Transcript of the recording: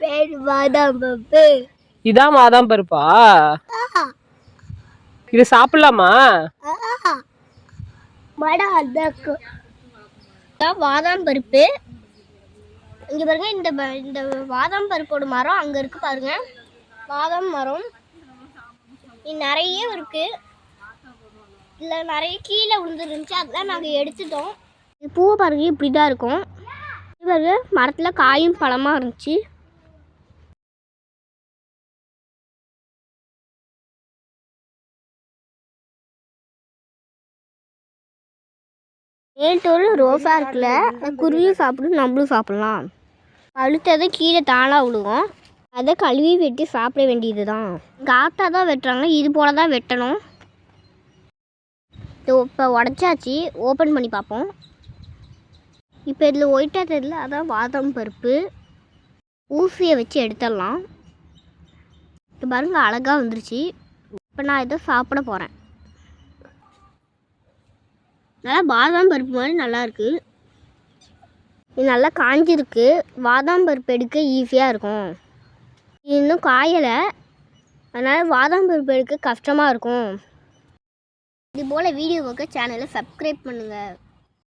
பேர் பாதாம் பருப்பு இதான் பாதாம் பருப்பா? இது சாப்பிடலாமா? மடம் இதான் பாதாம் பருப்பு. இங்க பாருங்க இந்த இந்த பாதாம் பருப்போட மரம் அங்க இருக்கு பாருங்க. பாதாம் மரம். நிறைய இருக்கு. இதுல நிறைய கீழே விழுந்துருந்துச்சு அதெல்லாம் நாங்க எடுத்துட்டோம். இது பூவை பாருங்க இப்படி தான் இருக்கும். இது பாருங்க மரத்துல காயும் பழமா இருந்துச்சு. மேல்தோல் ரோஸா இருக்குல்ல குருவியும் சாப்பிடும் நம்மளும் சாப்பிட்லாம். பழுத்ததை கீழே தானாக விழுகும் அதை கழுவி வெட்டி சாப்பிட வேண்டியது தான் காத்தா தான் வெட்டுறாங்க இது போல தான் வெட்டணும். இப்போ உடச்சாச்சு ஓப்பன் பண்ணி பார்ப்போம். இப்போ இதில் ஒயிட்டாக தெரியல அதான் பாதாம் பருப்பு. ஊசியை வச்சு எடுத்துடலாம். இப்போ பாருங்கள் அழகாக வந்துருச்சு. இப்போ நான் இதை சாப்பிட போகிறேன் நல்லா பாதாம் பருப்பு மாதிரி நல்லாயிருக்கு. இது நல்லா காஞ்சிருக்கு. பாதாம் பருப்பு எடுக்க ஈஸியாக இருக்கும். இது இன்னும் காயலை. அதனால் பாதாம் பருப்பு எடுக்க கஷ்டமாக இருக்கும். இது போல் வீடியோ பார்க்க சேனலை சப்ஸ்கிரைப் பண்ணுங்கள்